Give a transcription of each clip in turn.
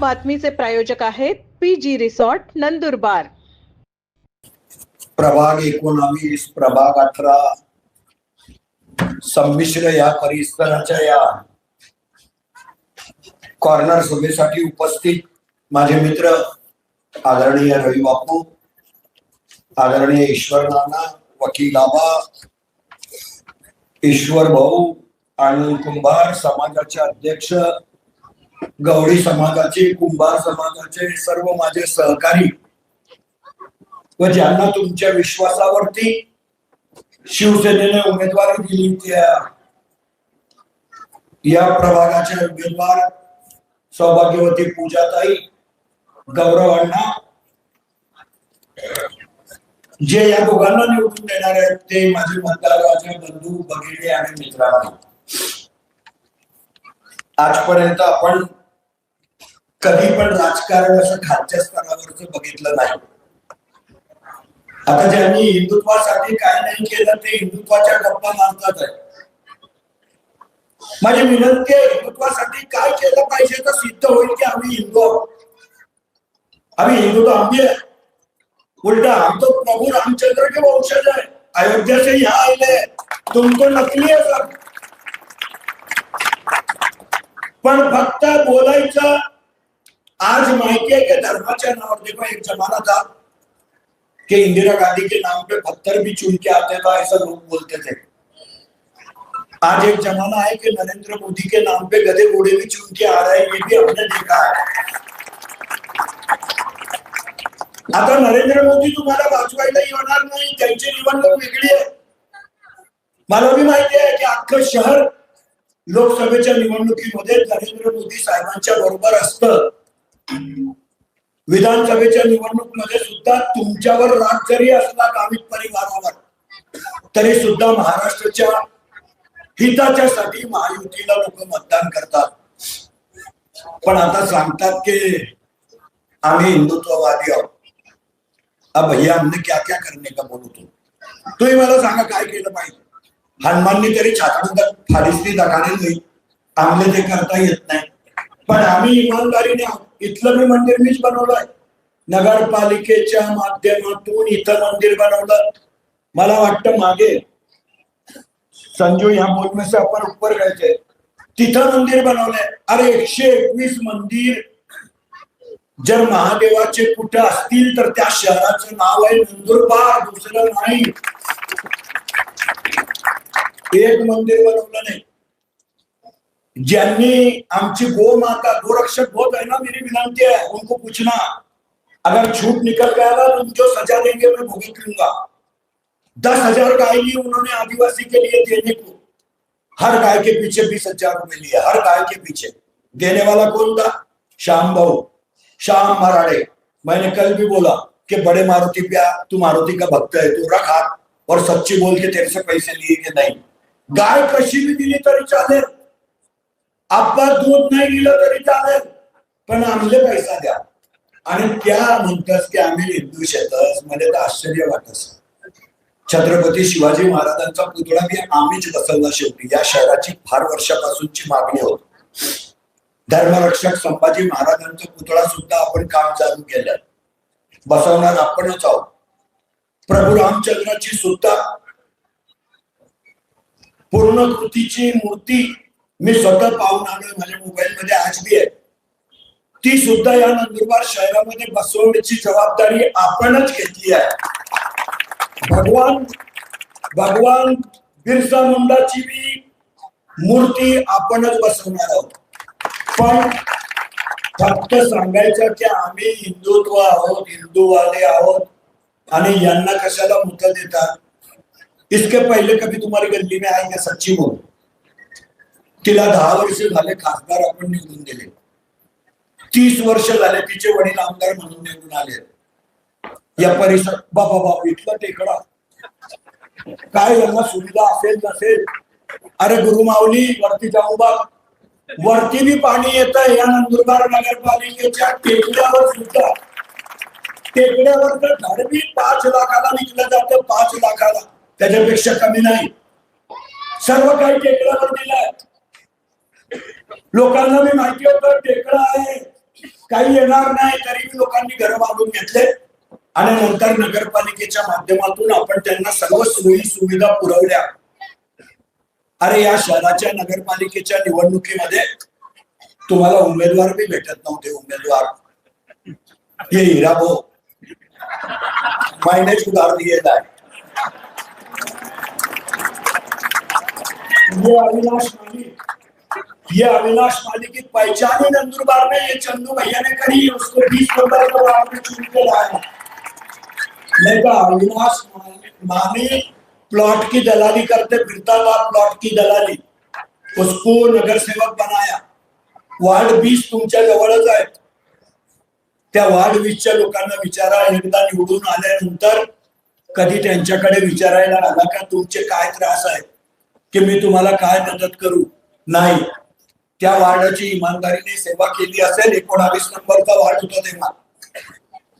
बातमीचे प्रायोजक आहेत P G resort Nandurbar. प्रभाग एकोणावीस प्रभाग अठरा. संमिश्र या परिसराच्या या कॉर्नर सभेसाठी उपस्थित माझे मित्र आदरणीय रवी बापू आदरणीय ईश्वर नाना वकील आबा ईश्वर भाऊ आणि कुंभार समाजाचे अध्यक्ष गवळी समाजाचे कुंभार समाजाचे सर्व माझे सहकारी. व ज्यांना तुमच्या विश्वासावरती शिवसेनेने उमेदवारी दिली त्या या प्रभागाचे उमेदवार सौभाग्यवती पूजाताई गौरव अण्णा जे या दोघांना निवडून देणार आहेत ते माझे मतदाराचे बंधू भगिनी आणि मित्रांनो. आजपर्यंत आपण कधी पण राजकारण असं खालच्या स्तरावरच बघितलं नाही. आता ज्यांनी हिंदुत्वासाठी काय नाही केलं ते हिंदुत्वाच्या गप्पा मारतात आहे. माझी विनंती आहे हिंदुत्वासाठी काय केलं पाहिजे तर सिद्ध होईल की आम्ही हिंदू आहोत. आम्ही हिंदू तर आम्ही आहे. उलटा हम तो प्रभु रामचंद्र के वंशज है अयोध्या से यहाँ आए तुम तो नकली है सब बोलायचं. आज माहिती आहे की धर्माच्या देखो एक जमाना था कि इंदिरा गांधी के नाम पे पत्थर भी चुन के आते था, ऐसा लोग बोलते थे. आज एक जमाना है कि नरेंद्र मोदी के नाम पे गधे घोड़े भी चुन के आ रहे हैं, ये भी हमने देखा है. आता नरेंद्र मोदी तुम्हाला वाचवायलाही होणार नाही, त्यांची निवडणूक वेगळी आहे. मला बी माहिती आहे की अख्खं शहर लोकसभेच्या निवडणुकीमध्ये नरेंद्र मोदी साहेबांच्या बरोबर असत. विधानसभेच्या निवडणुकीमध्ये सुद्धा तुमच्यावर राग जरी असला गावित परिवारावर तरी सुद्धा महाराष्ट्राच्या हिताच्या साठी महायुतीला लोक मतदान करतात. पण आता सांगतात की आम्ही हिंदुत्ववादी आहोत. अब भैया हमने क्या क्या करने का बोलू तू? तुम्ही मला सांगा काय केलं पाहिजे? हनुमाननी तरी छाकडून फारिस्ती दखाने नाही चांगले ते करता येत नाही. पण आम्ही इमानदारीने इथलं मी मंदिर मीच बनवलंय. नगरपालिकेच्या माध्यमातून इथं मंदिर बनवलं. मला वाटतं मागे संजू ह्या बोलणे आपण उपर गए तिथं मंदिर बनवलंय. अरे एकशे एकवीस मंदिर जर महादेवाचे कुठं असतील तर त्या शहराचं नाव आहे नंदुरबार. दुसरं नाही. एक मंदिर बनवलं नाही. ज्यांनी आमची गो माता गोरक्षक बहुत है ना मेरी विनंती है उनको पूछना. अगर छूट निकल गया ना तो जो सजा देंगे मैं भुगत लूँगा दस हज़ार गाय ली उन्होंने आदिवासी के लिए देने को. हर गाय के पीछे बीस हज़ार रुपए लिए हर गाय के पीछे. देने वाला कौन था? श्याम भाऊ श्याम मराड़े मैंने कल भी बोला कि बड़े मारुति पे आ, तू मारुति का भक्त है तू रख हाथ. और सच्ची बोल के तेरे से पैसे लिए कि नहीं। गाय कशी भी दिली तरी चालेल आपण दूध नाही दिलं तरी चालेल पण आमले पैसा द्या। आणि त्या म्हणतात की आम्ही हिंदू शेतसमध्ये तर आश्चर्य वाटत छत्रपती शिवाजी महाराजांचा पुतळा मी आम्हीच बसवला शेवटी. या शहराची फार वर्षापासूनची मागणी होती. धर्मरक्षक संभाजी महाराजांचा पुतळा सुद्धा आपण काम चालू केलं. बसवणार आपणच आहोत. प्रभू रामचंद्राची सुद्धा पूर्ण कृतीची मूर्ती मी स्वतः पाहून आलोय माझ्या मोबाईल मध्ये आज बी आहे. ती सुद्धा या नंदुरबार शहरामध्ये बसवण्याची जबाबदारी आपणच घेतली आहे. भगवान भगवान बिरसा मुंडाची बी मूर्ती आपणच बसवणार आहोत. पण फक्त सांगायचं की आम्ही हिंदुत्व आहोत हिंदूवाले आहोत. आणि यांना कशाला मुत देतात? इसके पहिले कभी तुम्हारी गल्ली में आई का सच्ची बोल? तिला दहा वर्ष झाले खासदार आपण निवडून दिले. तीस वर्ष झाले तिचे वडील आमदार म्हणून निवडून आले. या परिसर बाबा बाबा इथला टेकडा. काय यांना सुविधा असेल नसेल? अरे गुरुमावली वरती जाऊ बा वरती बी पाणी येत या नंदुरबार नगरपालिकेच्या टेकड्यावर सुद्धा. टेकड्यावर तर झाड पाच लाखाला विकलं जातं पाच लाखाला. त्याच्यापेक्षा कमी नाही. सर्व काही टेकड्यावर दिलंय. लोकांना मी माहिती होतं टेकडा आहे. काही येणार नाही तरी लोकांनी घर बांधून घेतले. आणि नंतर नगरपालिकेच्या माध्यमातून आपण त्यांना सर्व सोयी सुविधा पुरवल्या. अरे या शहराच्या नगरपालिकेच्या निवडणुकीमध्ये तुम्हाला उमेदवार बी भेटत नव्हते उमेदवार. हे हिराबो मायनेच उधार दिलेला आहे ये अविनाश मालिक। ये अविनाश मालिक की पहचान ही नंदुरबार में। ये चंदू भैया ने करी है, उसको बीस नंबर को आपने चुन के नहीं तो अविनाश मानी प्लॉट की दलाली करते फिरता था प्लॉट की दलाली। उसको नगर सेवक बनाया। वार्ड बीस तुमच्या जवळच आहे त्या वार्ड वीसच्या लोकांना विचारा एकदा निवडून आल्यानंतर कधी त्यांच्याकडे विचारायला आला का तुमचे काय त्रास आहेत की मी तुम्हाला काय मदत करू? नाही. त्या वार्डाची इमानदारीने सेवा केली असेल एकोणावीस नंबरचा वार्ड होता तेव्हा.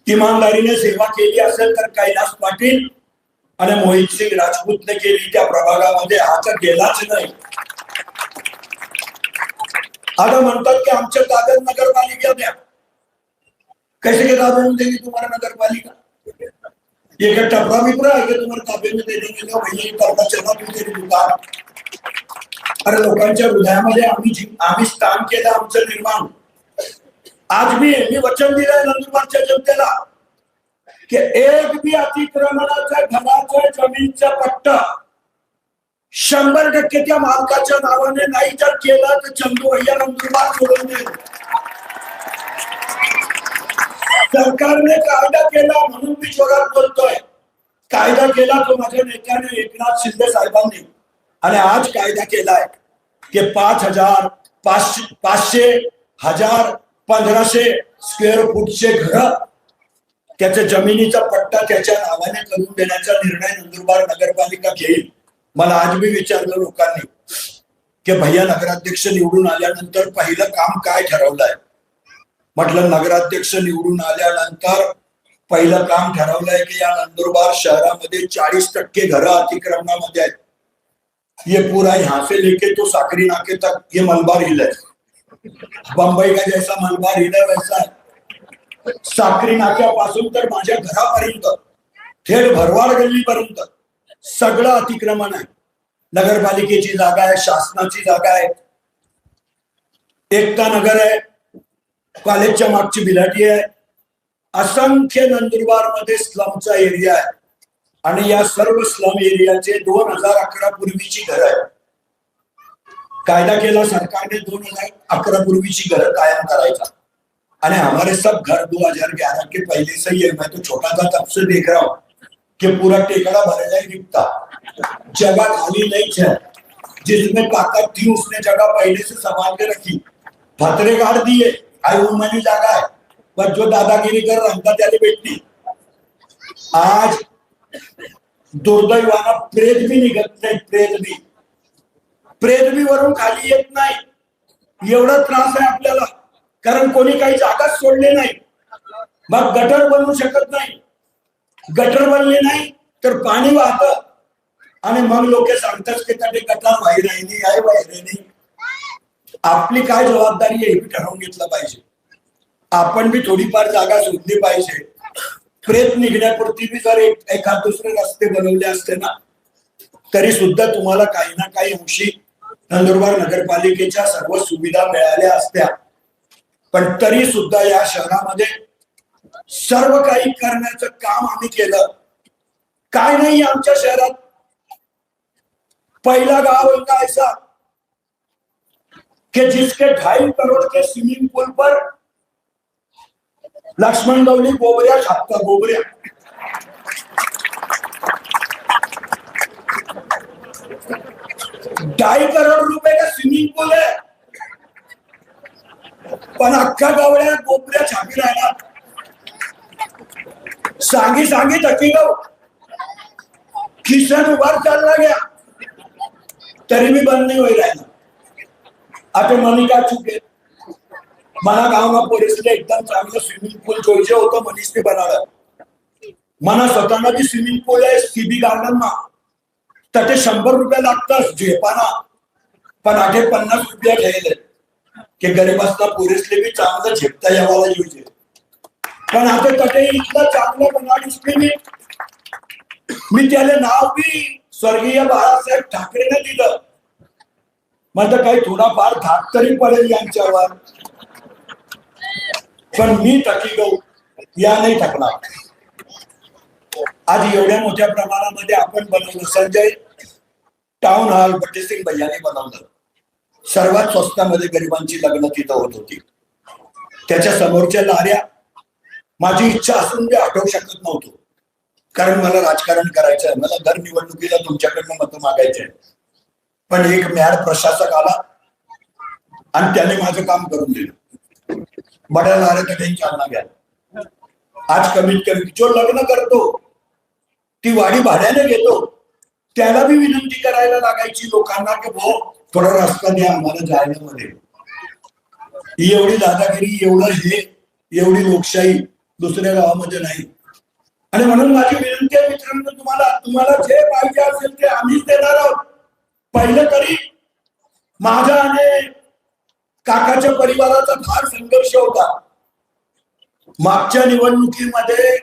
इमानदारीने सेवा केली असेल तर कैलास पाटील आणि मोहित सिंग राजपूतने केली त्या प्रभागामध्ये हा तर गेलाच नाही. आता म्हणतात की आमच्या कागद नगरपालिका द्या कैसे के ताब्यात देगी नगर पालिका ये क्या टपरा विपरा है कि तुम्हारे ताबे में दे देंगे तो भैया ये करता चला तू तेरी दुकान अरे लोकांच्या हृदयामध्ये आम्ही आम्ही स्थान केलं आमचं निर्माण. आज मी मी वचन दिलंय नंदुरबारच्या जनतेला की एक बी अतिक्रमणाचा घराचा जमीनचा पट्टा शंभर टक्के त्या मालकाच्या नावाने नाही जर केला तर चंदू भैया नंदुरबार सोडून देईल. सरकारने कायदा केला म्हणून मी जोरात बोलतोय. कायदा केला तो माझ्या नेत्याने एकनाथ शिंदे साहेबांनी. आणि आज कायदा केलाय की पाच हजार पाचशे पाचशे हजार पंधराशे स्क्वेअर फूटचे घर त्याच्या जमिनीचा पट्टा त्याच्या नावाने करून देण्याचा निर्णय नंदुरबार नगरपालिका घेईल. मला आज मी विचारलं लोकांनी की भैया नगराध्यक्ष निवडून आल्यानंतर पहिलं काम काय ठरवलंय? म्हटलं नगराध्यक्ष निवडून आल्यानंतर पहिलं काम ठरवलंय की या नंदुरबार शहरामध्ये चाळीस टक्के घरं अतिक्रमणामध्ये आहेत. ये पूरा यहाँ से लेके तो साकरी नाके तक ये मलबार हिल है. बंबई का जैसा मलबार हिल है वैसा है. साकरी नाक्यापासून तर माझ्या घरापर्यंत थेट भरवाड गल्लीपर्यंत सगळं अतिक्रमण आहे. नगरपालिकेची जागा आहे शासनाची जागा आहे. एकता नगर आहे कॉलेजच्या मागची बिलाटी आहे. असंख्य नंदुरबारमध्ये स्लमचा एरिया आहे. आणि या सर्व स्लम एरियाचे दोन हजार अकरा पूर्वीची घर आहे कायदा केला सरकारने दोन हजार अकरा पूर्वीची घर कायम करायचा. आणि हमारे सब घर 2011 के पहले से ही है मैं तो छोटा था तब से देख रहा हूँ कि पूरा टेकड़ा भरेला ही दिखता जगह खाली नहीं है जिसमें ताकत थी उसने जगह पहले से संभाल के रखी. फतरे गाड़ दिए. काही उमानी जागा आहे. पण जो दादागिरी कर रंगा त्याला भेटली. आज दुर्दैवानं प्रेत बी निघत नाही प्रेत बी प्रेत बी वरून खाली येत नाही. एवढा त्रास आहे आपल्याला. कारण कोणी काही जागाच सोडले नाही. मग गटर बनवू शकत नाही. गटर बनले नाही तर पाणी वाहत. आणि मग लोक सांगतात की त्या गटर वाही आहे नाही. आपली काय जबाबदारी आहे हे ठरवून घेतलं पाहिजे. आपण बी थोडीफार जागा शोधली पाहिजे. प्रेत निघण्यापुरती बी जर एखाद दुसरे रस्ते बनवले असते ना तरी सुद्धा तुम्हाला काही ना काही अंशी नंदुरबार नगरपालिकेच्या सर्व सुविधा मिळाल्या असत्या. पण तरी सुद्धा या शहरामध्ये सर्व काही करण्याचं काम आम्ही केलं. काय नाही आमच्या शहरात. पहिला गाव होता ऐसा. कि जिसके ढाई करोड़ के स्विमिंग पूल पर लक्ष्मण गौली गोबरिया छापता गोबरिया ढाई करोड़ रुपए का स्विमिंग पूल है। पण अख्खा गावड्या गोबऱ्या छापी राहिला। सांगी सांगी थकी गाव। खिसन उभार चालला गया। तरी मी बंद नाही होई राहिला। आता मनी काय चुके? मला गावना पोलिसने एकदम चांगलं स्विमिंग पूल जोईजे होतं मनीषने बनावलं मला स्वतःना जी स्विमिंग पूल आहे सीबी गार्डन ना त्याचे शंभर रुपये लागतात झेपाना. पण आठे पन्नास रुपया ठेवले. की गरीबांना पुरेसले बी चांगलं झेपता यावाला योजना पण आता कटे इतकं चांगलं बनाड मी. मी त्याला नाव बी स्वर्गीय बाळासाहेब ठाकरेने दिलं. माझा काही थोडाफार धाक तरी पडेल यांच्यावर. पण मी टकी या नाही थकणार. आज एवढ्या मोठ्या प्रमाणामध्ये आपण बनवलं. संजय टाउन हॉल भट्टीसिंग भैयाने बनवलं. सर्वात स्वस्तामध्ये गरिबांची लग्न तिथं होत होती. त्याच्या समोरच्या लाऱ्या माझी इच्छा असून मी आठवू शकत नव्हतो. कारण मला राजकारण करायचं आहे मला दर निवडणुकीला तुमच्याकडनं मतं मागायचे पण एक मॅड प्रशासक आला आणि त्याने माझं काम करून दिलं. बड्या लाऱ्या तर काही चालना घ्या. आज कमीत कमी जो लग्न करतो ती वाडी भाड्याने घेतो त्याला बी विनंती करायला लागायची लोकांना की भाऊ थोडा रस्ता द्या आम्हाला जायला मध्ये ही एवढी दादागिरी एवढं हे एवढी लोकशाही दुसऱ्या गावामध्ये नाही. आणि म्हणून माझी विनंती आहे मित्रांनो तुम्हाला तुम्हाला जे पाहिजे असेल ते आम्हीच देणार आहोत. पहिलं तरी माझ्या आणि काकाच्या परिवाराचा फार संघर्ष होता. मागच्या निवडणुकीमध्ये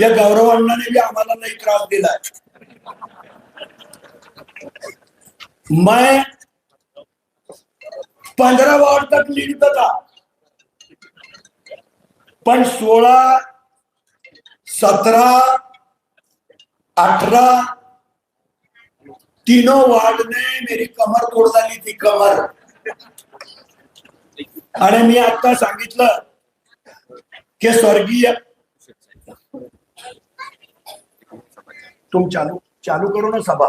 या गौरव अण्णाने बी आम्हाला नाही त्रास दिलाय. मैं पंधरा वार्ड तक लीड था पण सोळा सतरा अठरा तीनों वार्ड ने मेरी कमर तोड झाली ती कमर. आणि मी आता सांगितलं की स्वर्गीय तुम चालू चालू करू ना सभा.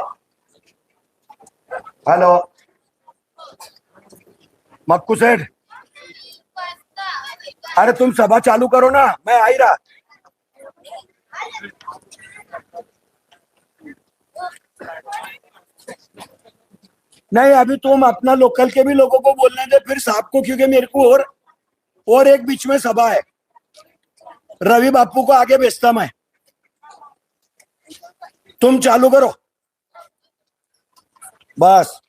हॅलो मक्कू सेठ. अरे तुम सभा चालू करो ना मैं आई रहा. नहीं, अभी तुम अपना लोकल के भी लोगों को बोलने दे, फिर साहब को, क्योंकि मेरे को और और एक बीच में सभा है। रवि बापू को आगे भेजता मैं। तुम चालू करो। बस।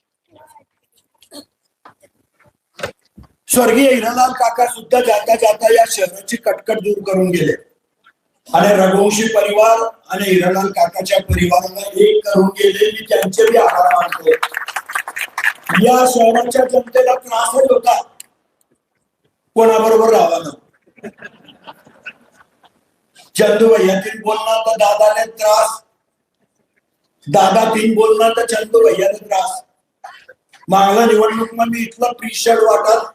स्वर्गीय हिरालाल काका सुद्धा जाता जाता या शहराची कटकट दूर करून गेले। आणि रघुवंशी परिवार आणि हिरालाल काकाच्या परिवाराला एक करून गेले मी त्यांचे बी आभार मानतो या शहराच्या जनतेला त्रासच होता. कोणाबरोबर राहावा? चंदू भैयातील बोलणार तर दादाने त्रास. दादा तीन बोलणार तर चंदू भैयाने त्रास. मागला निवडणूकमध्ये इथला प्री शर्ट वाटत.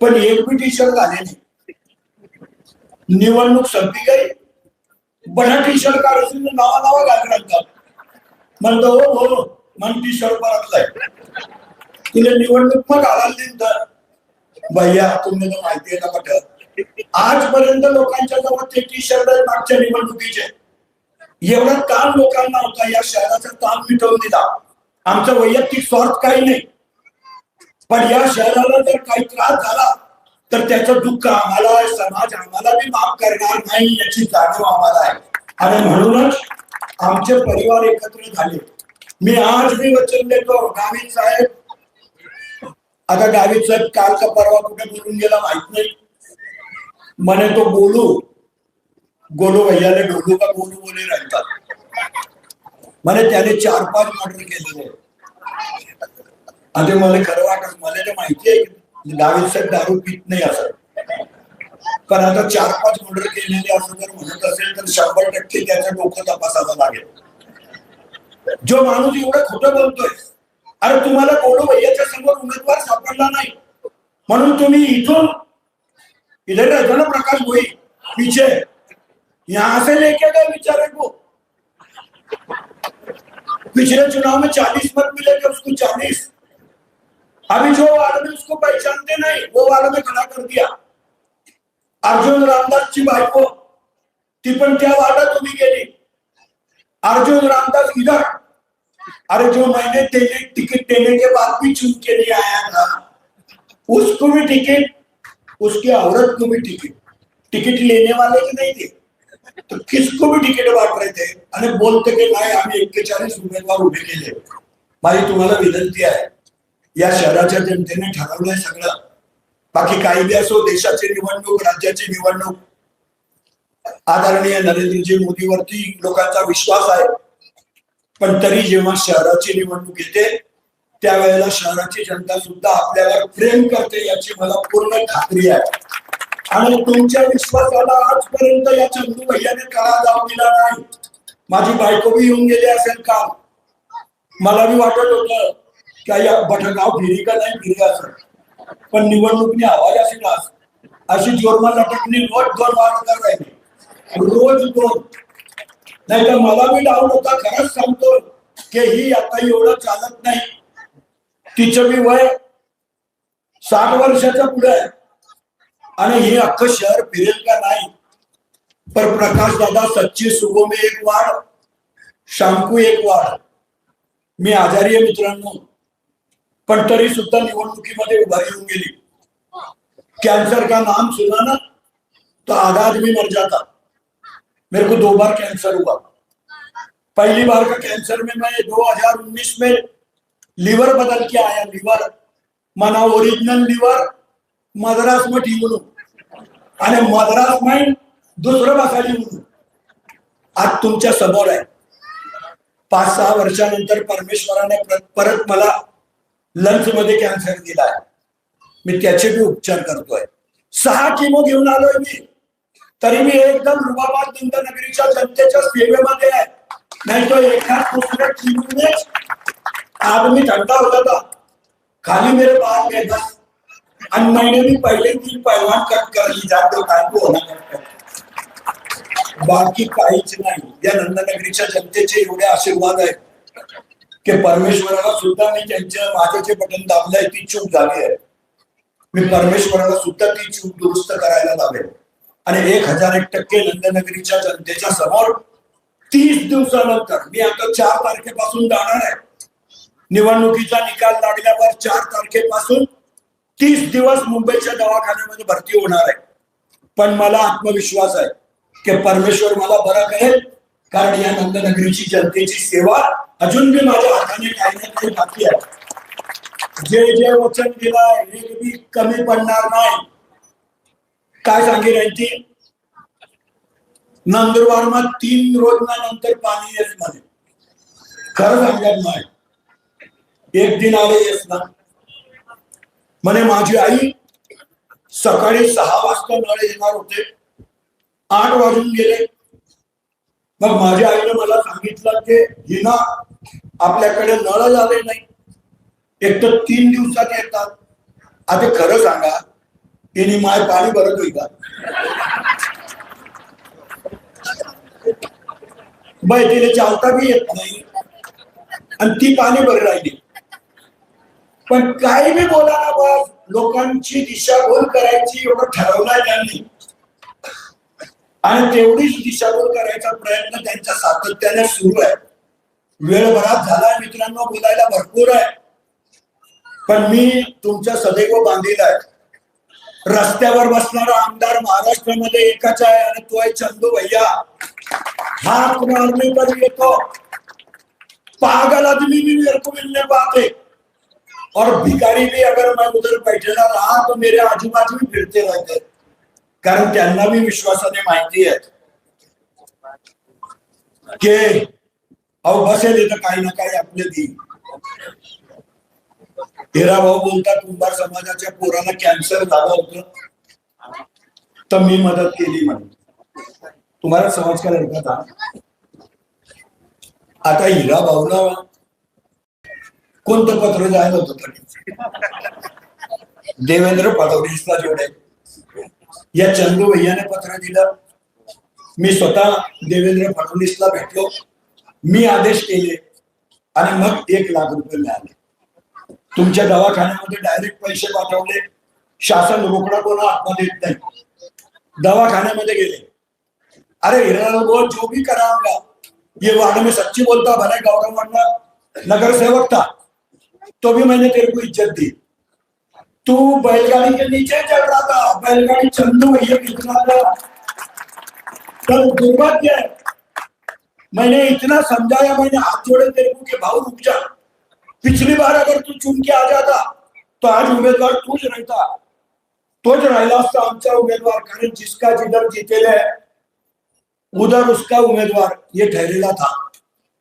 पण एक बी टी शर्ट झाले नाही निवडणूक संपली गेली बडा टी शर्ट काढून नावा नावा घालून आणतात म्हणतो हो हो मन टी शर्ट परतलाय तिने निवडणूक मग आला देईन तर भैया तुम्ही तर माहिती आहे ना कट आजपर्यंत लोकांच्या जवळ ते टी शर्ट आहे मागच्या निवडणुकीचे. एवढा ताण लोकांना होता या शहराचा ताण मिटवून दिला. आमचा वैयक्तिक स्वार्थ काही नाही. पण या शहराला जर काही त्रास झाला तर त्याचं दुःख आम्हाला समाज आम्हाला बी माफ करणार नाही याची जाणीव आम्हाला आहे. आणि म्हणूनच आमचे परिवार एकत्र झाले. मी आज मी वचन देतो गावित साहेब. आता गावित साहेब काल का परवा कुठे बोलून गेला माहीत नाही. म्हणे तो बोलू गोलू भैयाने ढोलू का गोलू बोले राहतात. म्हणे त्याने चार पाच मर्डर केलेले आता मला खरं वाटत मला ते माहिती आहे की म्हणजे गावित साहेब दारू पित नाही असं. पण आता चार पाच मर्डर केलेले असं जर म्हणत असेल तर शंभर टक्के त्याचं डोकं तपासावं लागेल. जो माणूस एवढं खोटं बोलतोय अरे तुम्हाला गोलू भैयाच्या समोर उमेदवार सापडला नाही. म्हणून तुम्ही इथून इधर रहता ना प्रकाश भोई पीछे. यहां से लेके गए बेचारे को. पिछले चुनाव में चालीस मत मिले थे उसको चालीस. अभी जो वार्ड में उसको पहचानते नहीं वो वार्ड में खड़ा कर दिया. अर्जुन रामदास ची बायको ती पण त्या वार्डात उभी गेली. अर्जुन रामदास इधर. अरे जो मैंने तेरे टिकट देने के बाद भी चुन के लिए आया था उसको भी टिकट उसकी औरत को भी टिकट टिकट लेने वाले की नहीं थे. तो किसको भी टिकट बांट रहे थे? आणि बोलते की नाही आम्ही एक्केचाळीस उमेदवार उभे केले. माझी तुम्हाला विनंती आहे या शहराच्या जनतेने ठरवलंय सगळं. बाकी काही बी असो देशाची निवडणूक राज्याची निवडणूक. आदरणीय नरेंद्रजी मोदीवरती लोकांचा विश्वास आहे. पण तरी जेव्हा शहराची निवडणूक येते त्यावेळेला शहराची जनता सुद्धा आपल्याला प्रेम करते याची मला पूर्ण खात्री आहे. आणि तुमच्या विश्वासाला आजपर्यंत या चंदू भैयाने काळा जाऊ दिला नाही. माझी बायको बी येऊन गेली असेल का मला बी वाटत होतं की या बटगाव फिरी का नाही फिरी असं? पण निवडणुकीने आवाज अशी आज अशी जोरमार लटकणी रोज दोन वार राहिली रोज दोन नाही तर मला मी डाऊन होता खरंच सांगतो की ही आता एवढं चालत नाही. तिचं मी वय साठ वर्षाच्या पुढे आहे. आणि हे अख्खं शहर फिरेल का नाही? पर प्रकाश दादा सच्ची सुगोमे एक वाढ शांकू एक वाढ. मी आजारी आहे मित्रांनो. पण तरी सुद्धा निवडणुकीमध्ये उभा येऊन गेली. कैंसर का नाम सुना ना तो आधा आदमी मर जाता. मेरे को दो बार कैंसर हुआ. पहली बार का कैंसर में मैं 2019 में लीवर बदल के आया लीवर मना ओरिजिनल लीवर मद्रास में ठीक आणि मद्रास माइंड दुसरं बसायला म्हणून आज तुमच्यासमोर आहे. पाच सहा वर्षानंतर परमेश्वराने परत- परत मला लंच मध्ये कॅन्सर दिलाय. मी त्याचे बी उपचार करतोय. सहा किमो घेऊन आलोय मी. तरी मी एकदम रुबाबाद नगरीच्या जनतेच्या सेवेमध्ये आहे. नाही तो एका दुसऱ्या किमोनेच मी थंडा होता था खाली मेरे बाल में बस आणि मैंने भी पहिले दिन पहलवान कट कर ली जातो काय को बाकी काहीच नाही. या नंदनगरीच्या जनतेचे एवढे आशीर्वाद आहेत. की परमेश्वराला सुद्धा मी त्यांच्या माझं जे बटन दाबलंय ती चूक झाली आहे. मी परमेश्वराला सुद्धा ती चूक दुरुस्त करायला लावेल आणि एक हजार एक टक्के नंदनगरीच्या जनतेच्या समोर तीस दिवसानंतर मी आता चार तारखेपासून जाणार आहे. निवडणुकीचा निकाल लागल्यावर चार तारखेपासून तीस दिवस मुंबईच्या दवाखान्यामध्ये भरती होणार आहे. पण मला आत्मविश्वास आहे की परमेश्वर मला बरं करेल कारण या नंदनगरीची जनतेची सेवा अजून बी माझ्या हाताने काही ना काही बाकी आहे. जे जे वचन दिलंय हे बी कमी पडणार नाही. काय सांगेल ती नंदुरबार तीन रोजनानंतर पाणी येत नाही. खरं सांगत नाही. एक दिन आले येत ना म्हणे माझी आई सकाळी सहा वाजता नळ येणार होते. आठ वाजून गेले. मग माझ्या आईने मला सांगितलं की हिना आपल्याकडे नळ झाले नाही. एक तर तीन दिवसात येतात. आता खरं सांगा तिने माय पाणी भरत होई का? बाय तिने चालता बी येत नाही. आणि ती पाणी भर राहिली. पण काही बी बोला ना बा लोकांची दिशाभूल करायची एवढं ठरवलंय त्यांनी. आणि तेवढीच दिशाभूल करायचा प्रयत्न त्यांच्या सातत्याने सुरू आहे. वेळ बराच झालाय मित्रांनो बोलायला भरपूर आहे. पण मी तुमच्या सदैव बांधील आहे. रस्त्यावर बसणारा आमदार महाराष्ट्रामध्ये एकाच आहे आणि तो आहे चंदू भैया. हाथ मारने पर येतो. पागल आदमी भी मेरे को मिलने पाते और भिकारी भी अगर मैं उधर बैठेला रहा तो मेरे आजू बाजू भी फिरते रहते. कारण त्यांना भी विश्वासाने माहिती आहे. की अहो बसेल इथं काही ना काही आपले देईल हिरा भाऊ बोलतात कुंभार समाजाच्या पोराला कॅन्सर झालं होतं. तर मी मदत केली म्हणे. तुम्हाला समज का आता? हिरा भाऊला कोणतं पत्र जायला होतं देवेंद्र फडणवीसला जोडे. या चंदू भैयाने पत्र दिलं. मी स्वतः देवेंद्र फडणवीसला भेटलो. मी आदेश केले आणि मग एक लाख रुपये मिळाले. तुमच्या दवाखान्यामध्ये डायरेक्ट पैसे पाठवले. शासन रोकडा कोणा आत्मा देत नाही. दवाखान्यामध्ये गेले. अरे हिरालाल बोल हो, जो भी कराऊंगा ये वार्ड में सच्ची बोलता भले गौरव मंडा नगर सेवक था. तो भी मैंने तेरे को इज्जत दी. तू बैलगाड़ी के नीचे चल रहा था. बैलगाड़ी चंदू ये कितना था कल दुर्भाग्य मैंने इतना समझाया मैंने हाथ जोड़े तेरे को कि भाव रुक जा। पिछली बार अगर तू चुन के आ जाता तो आज उमेदवार तूच रहता। तोच राहिला असता आमचा उमेदवार कारण जिसका जिधर जीतेल है उधर उसका उमेदवार ये ठरलेला था।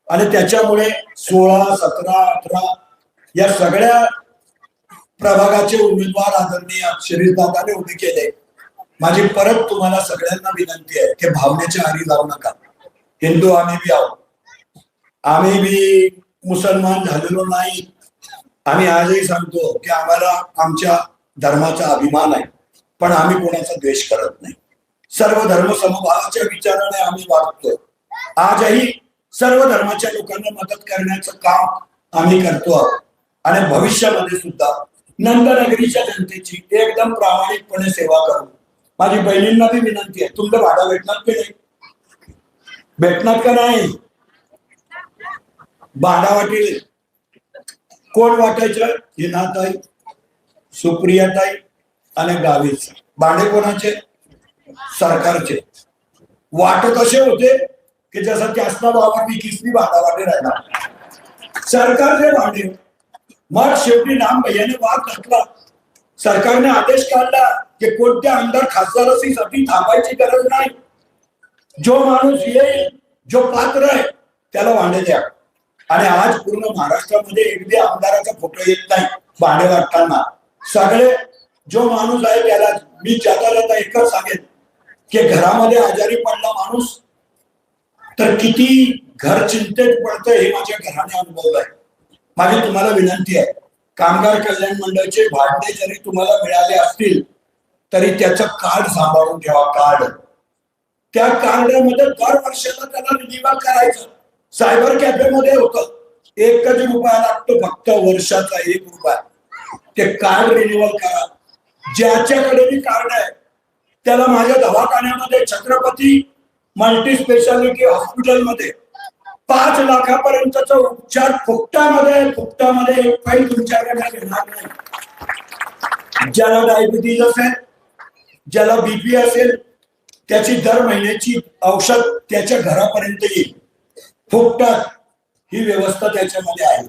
आणि त्याच्यामुळे सोळा सतरा अठरा या सगळ्या प्रभागाचे उमेदवार आदरणीय शिरीषदादाने उभे केले. माझी परत तुम्हाला सगळ्यांना विनंती आहे की भावनेच्या आरी जाऊ नका. हिंदू आम्ही बी आहोत. आम्ही बी मुसलमान झालेलो नाही. आम्ही आजही सांगतो की आम्हाला आमच्या धर्माचा अभिमान आहे पण आम्ही कोणाचा द्वेष करत नाही. सर्व धर्म समभावाच्या विचाराने आम्ही वागतो आजही सर्व धर्माच्या लोकांना मदत करण्याचं काम आम्ही करतो आहोत. आणि भविष्यामध्ये सुद्धा नंदनगरीच्या जनतेची एकदम प्रामाणिकपणे सेवा करू. माझी बहिणींना बी विनंती आहे तुमचं भाडं भेटणार की नाही? भेटणार का नाही? बाडा वाटेल कोण वाटायचं? हिनाताई सुप्रियाताई आणि गावीच. भाडे कोणाचे? सरकारचे. वाटत असे होते की जसं त्यासना बाबा मी किसनी भाडा वाटे राहिला. सरकारचे भाडे. मग शेवटी राम भैयाने वाद घातला. सरकारने आदेश काढला की कोणत्या आमदार खासदारसीसाठी थांबायची गरज नाही. जो माणूस येईल जो पात्र आहे त्याला भांडे द्या. आणि आज पूर्ण महाराष्ट्रामध्ये एकदा आमदाराचा फोटो येत नाही भांडे वाटताना सगळे जो माणूस आहे त्याला मी ज्यादा एकच सांगेन की घरामध्ये आजारी पडला माणूस तर किती घर चिंतेत पडतं हे माझ्या घराने अनुभवलं आहे. माझी तुम्हाला विनंती आहे कामगार कल्याण मंडळाचे भांडे जरी तुम्हाला मिळाले असतील तरी त्याचं कार्ड सांभाळून ठेवा कार्ड. त्या कार्डामध्ये दर वर्षाला त्याला रिनिवल करायचं. सायबर कॅफेमध्ये होतं. एकच रुपया लागतो फक्त वर्षाचा एक रुपया. ते कार्ड रिन्युअल करा. ज्याच्याकडे मी कार्ड आहे त्याला माझ्या दवाखान्यामध्ये छत्रपती मल्टी स्पेशालिटी हॉस्पिटलमध्ये पाच लाखापर्यंतचा उपचार फुकटामध्ये फुकटामध्ये एक फाईल तुमच्याकडे घेणार नाही. ज्याला डायबिटीज असेल ज्याला बीपी असेल त्याची दर महिन्याची औषध त्याच्या घरापर्यंत येईल. फुकटात ही व्यवस्था त्याच्यामध्ये आहे.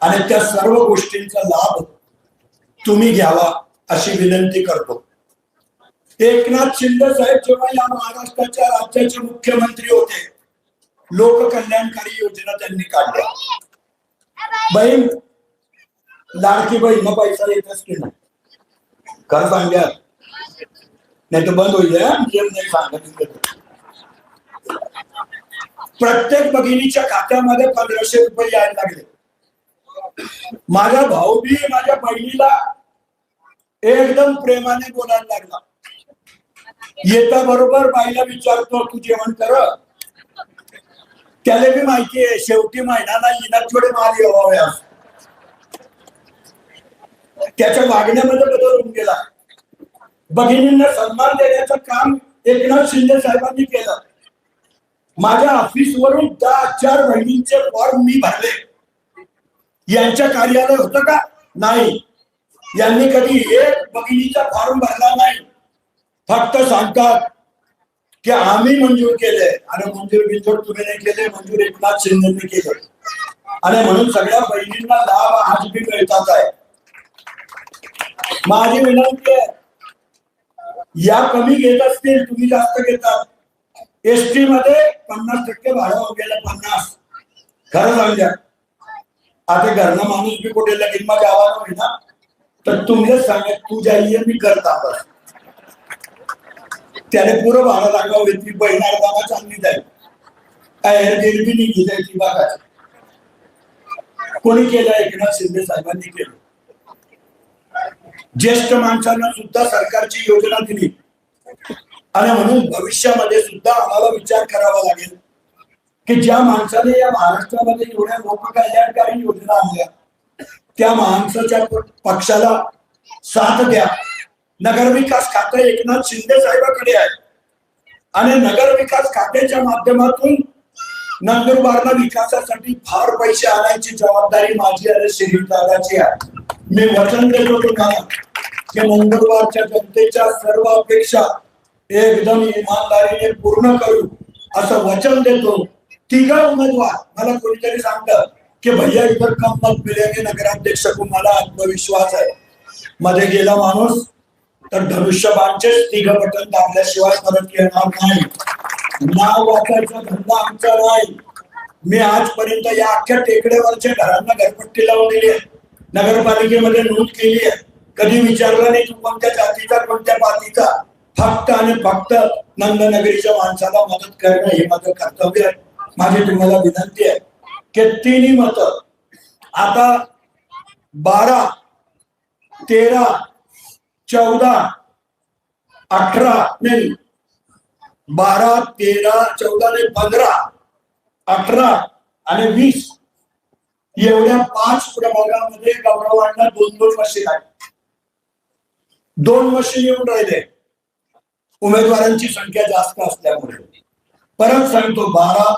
आणि त्या सर्व गोष्टींचा लाभ तुम्ही घ्यावा अशी विनंती करतो. एकनाथ शिंदे साहेब जेव्हा या महाराष्ट्राच्या राज्याचे मुख्यमंत्री होते लोककल्याणकारी योजना त्यांनी काढल्या. बहीण लाडकी बहीण मग पैसा येतच की नाही. खरं नाही तर बंद होईल हं? नाही सांगत. प्रत्येक भगिनीच्या खात्यामध्ये पंधराशे रुपये यायला लागले. माझा भाऊ बी माझ्या बहिणीला एकदम प्रेमाने बोलायला लागला. येता बरोबर बाईला विचारतो तू जेवण कर? त्याला बी माहिती आहे शेवटी महिन्याला इनात थोडे माल येवाव्या त्याच्या वागण्यामध्ये बदल होऊन गेला. भगिनींना सन्मान देण्याचं काम एकनाथ शिंदे साहेबांनी केलं. माझ्या ऑफिसवरून दहा चार बहिणींचे फॉर्म मी भरले. यांच्या कार्यालय होतं का? नाही. यांनी कधी एक भगिनीचा फॉर्म भरला नाही. फक्त सांगतात की आम्ही मंजूर केले. आणि मंजूर बिंजोड तुम्ही नाही केले मंजूर एकनाथ शिंदेनी केले. आणि म्हणून सगळ्या बहिणींना लाभ आज बी मिळतात आहे. माझी विनंती आहे या कमी घेत असतील तुम्ही जास्त घेतात. एसटी मध्ये पन्नास टक्के भाडं गेलं पन्नास. खरं सांगूया आता घरनं माणूस बी कुठे लगीन मग आवाज होईल ना तर तुम्हीच सांगा तू ये मी करता बस. त्याने पुरं भाडं लागावं ती बहीण अर्धा चांगली जाईल. काय गेली बी निघी जाईल ती बघा कोणी केलं? एकनाथ शिंदे साहेबांनी केलं. ज्येष्ठ माणसांना सुद्धा सरकारची योजना दिली. आणि म्हणून भविष्यामध्ये सुद्धा आम्हाला विचार करावा लागेल की ज्या माणसाने या महाराष्ट्रामध्ये एवढ्या लोककल्याणकारी योजना आणल्या त्या माणसाच्या पक्षाला साथ द्या. नगरविकास खाते एकनाथ शिंदे साहेबांकडे आहे आणि नगरविकास खात्याच्या माध्यमातून नंदुरबारला विकासासाठी फार पैसे आणायची जबाबदारी माझी आणि श्री दादाची आहे. मी वचन देतो तुम्हाला की नंदुरबारच्या जनतेच्या सर्व अपेक्षा एकदम इमानदारीने पूर्ण करू. असं वचन देतो. तिघ उमेदवार मला कोणीतरी सांगतं की भैया इतर कम मत मिळेल नगराध्यक्ष मला आत्मविश्वास आहे. मध्ये गेला माणूस तर धनुष्यबाणचे तिघ बटन दाबल्याशिवाय परत येणार नाही. नाव वाचायचा धंदा आमचा नाही. मी आजपर्यंत या अख्ख्या टेकड्यावरच्या घरांना घरपट्टी लावून दिली आहे. नगरपालिकेमध्ये नोंद केली आहे. कधी विचारलं नाही तू कोणत्या जातीचा कोणत्या पातीचा. फक्त आणि फक्त नंदनगरीच्या माणसाला मदत करणं हे माझं कर्तव्य आहे. माझी तुम्हाला विनंती आहे. की तिन्ही मत आता बारा तेरा चौदा अठरा नाही बारा तेरा चौदा आणि पंधरा अठरा आणि वीस एवढ्या पाच प्रभागामध्ये गौरवांना दोन दोन वर्षे लागली. दोन मशीन येऊन राहिले. उमेदवारांची संख्या जास्त असल्यामुळे. परत सांगतो बारा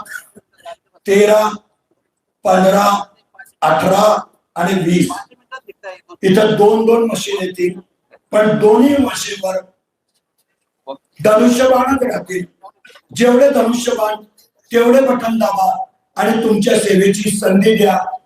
तेरा पंधरा अठरा आणि वीस. इथं दोन दोन मशीन येतील पण दोन्ही मशीनवर धनुष्यबाणच राहतील. जेवढे धनुष्यबाण तेवढे बटन दाबा आणि तुमच्या सेवेची संधी द्या.